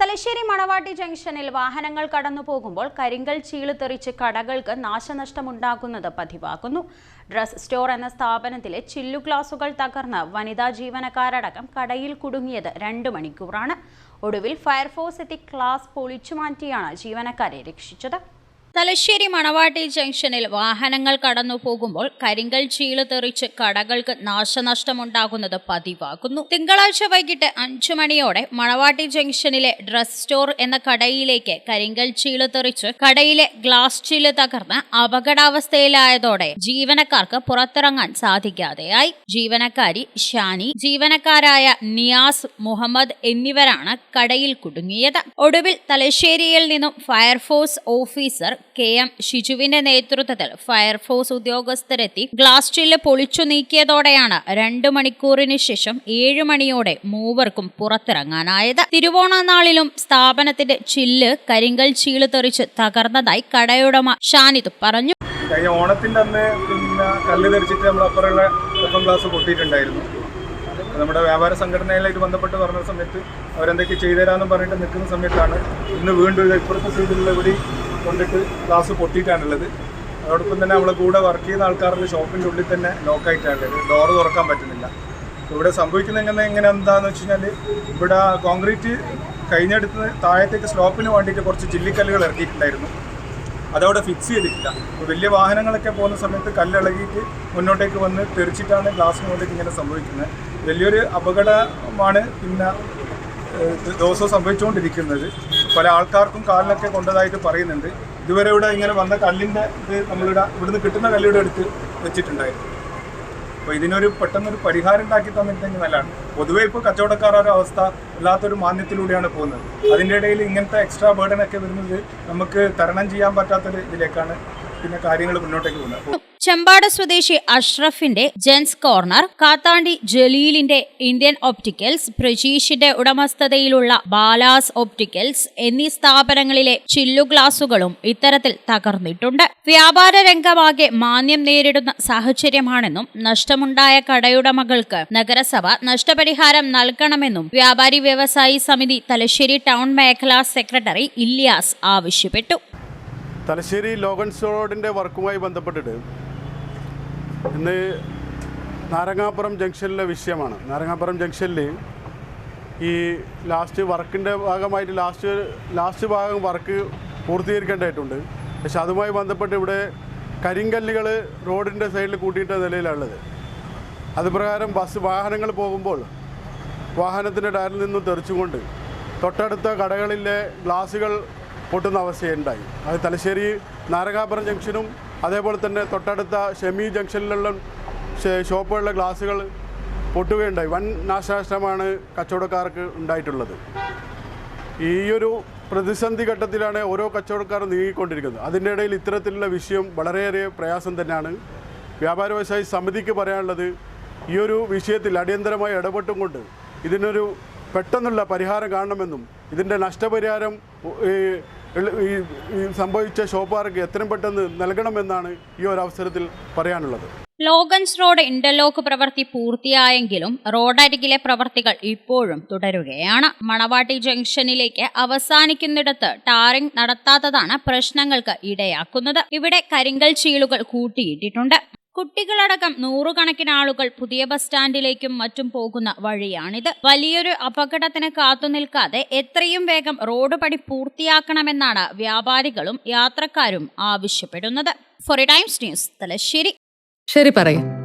തലശ്ശേരി മണവാട്ടി ജംഗ്ഷനിൽ വാഹനങ്ങൾ കടന്നു പോകുമ്പോൾ കരിങ്കൽ ചീൾ തെറിച്ച് കടകൾക്ക് നാശനഷ്ടമുണ്ടാകുന്നത് പതിവാക്കുന്നു. ഡ്രസ് സ്റ്റോർ എന്ന സ്ഥാപനത്തിലെ ചില്ലു ഗ്ലാസുകൾ തകർന്ന് വനിതാ ജീവനക്കാരടക്കം കടയിൽ കുടുങ്ങിയത് രണ്ട് മണിക്കൂറാണ്. ഒടുവിൽ ഫയർഫോഴ്സ് എത്തി ക്ലാസ് പൊളിച്ചുമാറ്റിയാണ് ജീവനക്കാരെ രക്ഷിച്ചത്. തലശ്ശേരി മണവാട്ടി ജംഗ്ഷനിൽ വാഹനങ്ങൾ കടന്നു പോകുമ്പോൾ കരിങ്കൽ ചീൾ തെറിച്ച് കടകൾക്ക് നാശനഷ്ടമുണ്ടാകുന്നത് പതിവാകുന്നു. തിങ്കളാഴ്ച വൈകിട്ട് അഞ്ചു മണിയോടെ മണവാട്ടി ജംഗ്ഷനിലെ ഡ്രസ് സ്റ്റോർ എന്ന കടയിലേക്ക് കരിങ്കൽ ചീൾ തെറിച്ച് കടയിലെ ഗ്ലാസ് ചില്ല് തകർന്ന് അപകടാവസ്ഥയിലായതോടെ ജീവനക്കാർക്ക് പുറത്തിറങ്ങാൻ സാധിക്കാതെയായി. ജീവനക്കാരി ഷാനി ജീവനക്കാരായ നിയാസ് മുഹമ്മദ് എന്നിവരാണ് കടയിൽ കുടുങ്ങിയത്. ഒടുവിൽ തലശ്ശേരിയിൽ നിന്നും fire force officer K M ഷിജുവിന്റെ നേതൃത്വത്തിൽ ഫയർഫോഴ്സ് ഉദ്യോഗസ്ഥരെത്തി ഗ്ലാസ് ചില്ല് പൊളിച്ചു നീക്കിയതോടെയാണ് രണ്ടു മണിക്കൂറിന് ശേഷം ഏഴു മണിയോടെ മൂവർക്കും പുറത്തിറങ്ങാനായത്. തിരുവോണ നാളിലും സ്ഥാപനത്തിന്റെ ചില്ല് കരിങ്കൽ ചീൾ തെറിച്ച് തകർന്നതായി കടയുടമ ഷാനിദ് പറഞ്ഞു. കഴിഞ്ഞ ഓണത്തിന്റെ അന്ന് പിന്നെ കല്ല് ധരിച്ചിട്ട് നമ്മൾ അപ്പുറമുള്ള എഫ് എം ക്ലാസ് പൊട്ടിയിട്ടുണ്ടായിരുന്നു. നമ്മുടെ വ്യാപാര സംഘടനയിലായിട്ട് ബന്ധപ്പെട്ട് പറഞ്ഞ സമയത്ത് അവരെന്തൊക്കെ ചെയ്തുതരാമെന്ന് പറഞ്ഞിട്ട് നിൽക്കുന്ന സമയത്താണ് ഇന്ന് വീണ്ടും ഇപ്പുറത്തെ സൈഡിലുള്ള ഇവിടെ കൊണ്ടിട്ട് ഗ്ലാസ് പൊട്ടിയിട്ടാണുള്ളത്. അതോടൊപ്പം തന്നെ നമ്മളെ കൂടെ വർക്ക് ചെയ്യുന്ന ആൾക്കാരുടെ ഷോപ്പിന്റെ ഉള്ളിൽ തന്നെ ലോക്കായിട്ടാണുള്ളത് ഡോറ് തുറക്കാൻ പറ്റുന്നില്ല. ഇവിടെ സംഭവിക്കുന്ന എങ്ങനെ എങ്ങനെ എന്താണെന്ന് വെച്ച് കഴിഞ്ഞാൽ ഇവിടെ കോൺക്രീറ്റ് കഴിഞ്ഞെടുത്ത് താഴത്തേക്ക് സ്ലോപ്പിന് വേണ്ടിയിട്ട് കുറച്ച് ചില്ലിക്കല്ലുകൾ ഇറക്കിയിട്ടുണ്ടായിരുന്നു. അതവിടെ ഫിക്സ് ചെയ്തിട്ടില്ല. അപ്പോൾ വലിയ വാഹനങ്ങളൊക്കെ പോകുന്ന സമയത്ത് കല്ലിളകിയിട്ട് മുന്നോട്ടേക്ക് വന്ന് തെറിച്ചിട്ടാണ് ഗ്ലാസ് മുകളിലേക്ക് ഇങ്ങനെ സംഭവിക്കുന്നത്. വലിയൊരു അപകടമാണ് പിന്നെ ദിവസവും സംഭവിച്ചുകൊണ്ടിരിക്കുന്നത്. പല ആൾക്കാർക്കും കാലിനൊക്കെ കൊണ്ടതായിട്ട് പറയുന്നുണ്ട്. ഇതുവരെ ഇവിടെ ഇങ്ങനെ വന്ന കല്ലിന്റെ ഇത് നമ്മളിവിടെ ഇവിടുന്ന് കിട്ടുന്ന കല്ലിവിടെ എടുത്ത് വെച്ചിട്ടുണ്ടായിരുന്നു. അപ്പോൾ ഇതിനൊരു പെട്ടെന്നൊരു പരിഹാരം ഉണ്ടാക്കി തന്നിട്ടുണ്ടെങ്കിൽ നല്ലതാണ്. പൊതുവെ ഇപ്പോൾ കച്ചവടക്കാരുടെ അവസ്ഥ വല്ലാത്തൊരു മാന്യത്തിലൂടെയാണ് പോകുന്നത്. അതിന്റെ ഇടയിൽ ഇങ്ങനത്തെ എക്സ്ട്രാ ബേർഡനൊക്കെ വരുന്നത് നമുക്ക് തരണം ചെയ്യാൻ പറ്റാത്തൊരു ഇതിലേക്കാണ് പിന്നെ കാര്യങ്ങൾ മുന്നോട്ടേക്ക് പോകുന്നത്. ചെമ്പാട് സ്വദേശി അഷ്റഫിന്റെ ജെൻസ് കോർണർ കാത്താണ്ടി ജലീലിന്റെ ഇന്ത്യൻ ഒപ്റ്റിക്കൽസ് പ്രജീഷിന്റെ ഉടമസ്ഥതയിലുള്ള ബാലാസ് ഒപ്റ്റിക്കൽസ് എന്നീ സ്ഥാപനങ്ങളിലെ ചില്ലു ഗ്ലാസുകളും ഇത്തരത്തിൽ തകർന്നിട്ടുണ്ട്. വ്യാപാര രംഗമാകെ മാന്യം നേരിടുന്ന സാഹചര്യമാണെന്നും നഷ്ടമുണ്ടായ കടയുടമകൾക്ക് നഗരസഭ നഷ്ടപരിഹാരം നൽകണമെന്നും വ്യാപാരി വ്യവസായി സമിതി തലശ്ശേരി ടൗൺ മേഖലാ സെക്രട്ടറി ഇല്യാസ് ആവശ്യപ്പെട്ടു. തലശ്ശേരി ലോഗൻസ് റോഡിന്റെ വർക്കുമായി ബന്ധപ്പെട്ടിട്ട് ഇന്ന് നാരങ്ങാപ്പുറം ജംഗ്ഷനിലെ വിഷയമാണ്. നാരങ്ങാപ്പുറം ജംഗ്ഷനിൽ ഈ ലാസ്റ്റ് വർക്കിന്റെ ഭാഗമായിട്ട് ലാസ്റ്റ് ലാസ്റ്റ് ഭാഗം വർക്ക് പൂർത്തീകരിക്കേണ്ടതായിട്ടുണ്ട്. പക്ഷെ അതുമായി ബന്ധപ്പെട്ട് ഇവിടെ കരിങ്കല്ലുകൾ റോഡിന്റെ സൈഡിൽ കൂട്ടിയിട്ട നിലയിലുള്ളത് അതുപ്രകാരം ബസ് വാഹനങ്ങൾ പോകുമ്പോൾ വാഹനത്തിന്റെ ടയറിൽ നിന്നും തെറിച്ചുകൊണ്ട് തൊട്ടടുത്ത കടകളിലെ ഗ്ലാസുകൾ പൊട്ടുന്ന അവസ്ഥയുണ്ടായി. അത് തലശ്ശേരി നാരകാപുരം ജംഗ്ഷനും അതേപോലെ തന്നെ തൊട്ടടുത്ത ഷെമി ജംഗ്ഷനിലുള്ള ഷോപ്പുകളിലെ ഗ്ലാസുകൾ പൊട്ടുകയുണ്ടായി. വൻ നാശനഷ്ടമാണ് കച്ചവടക്കാർക്ക് ഉണ്ടായിട്ടുള്ളത്. ഈയൊരു പ്രതിസന്ധി ഘട്ടത്തിലാണ് ഓരോ കച്ചവടക്കാരും നീങ്ങിക്കൊണ്ടിരിക്കുന്നത്. അതിന്റെ ഇടയിൽ ഇത്തരത്തിലുള്ള വിഷയം വളരെയേറെ പ്രയാസം തന്നെയാണ്. വ്യാപാര വ്യവസായ സമിതിക്ക് പറയാനുള്ളത് ഈ ഒരു വിഷയത്തിൽ അടിയന്തരമായി ഇടപെട്ടും കൊണ്ട് ഇതിനൊരു പെട്ടെന്നുള്ള പരിഹാരം കാണണമെന്നും ഇതിന്റെ നഷ്ടപരിഹാരം ഈ സംഭവിച്ച ഷോപ്പുകാർക്ക് എത്രയും പെട്ടെന്ന് നൽകണമെന്നാണ് ഈ ഒരു അവസരത്തിൽ പറയാനുള്ളത്. ലോഗൻസ് റോഡ് ഇന്റർലോക്ക് പ്രവൃത്തി പൂർത്തിയായെങ്കിലും റോഡരികിലെ പ്രവൃത്തികൾ ഇപ്പോഴും തുടരുകയാണ്. മണവാട്ടി ജംഗ്ഷനിലേക്ക് അവസാനിക്കുന്നിടത്ത് ടാറിംഗ് നടത്താത്തതാണ് പ്രശ്നങ്ങൾക്ക് ഇടയാക്കുന്നത്. ഇവിടെ കരിങ്കൽ ചീളുകൾ കൂട്ടിയിട്ടിട്ടുണ്ട്. കുട്ടികളടക്കം നൂറുകണക്കിന് ആളുകൾ പുതിയ ബസ് സ്റ്റാൻഡിലേക്കും മറ്റും പോകുന്ന വഴിയാണിത്. വലിയൊരു അപകടത്തിന് കാത്തുനിൽക്കാതെ എത്രയും വേഗം റോഡ് പണി പൂർത്തിയാക്കണമെന്നാണ് വ്യാപാരികളും യാത്രക്കാരും ആവശ്യപ്പെടുന്നത്. Four times news Thalassery. ശരി പറയ്.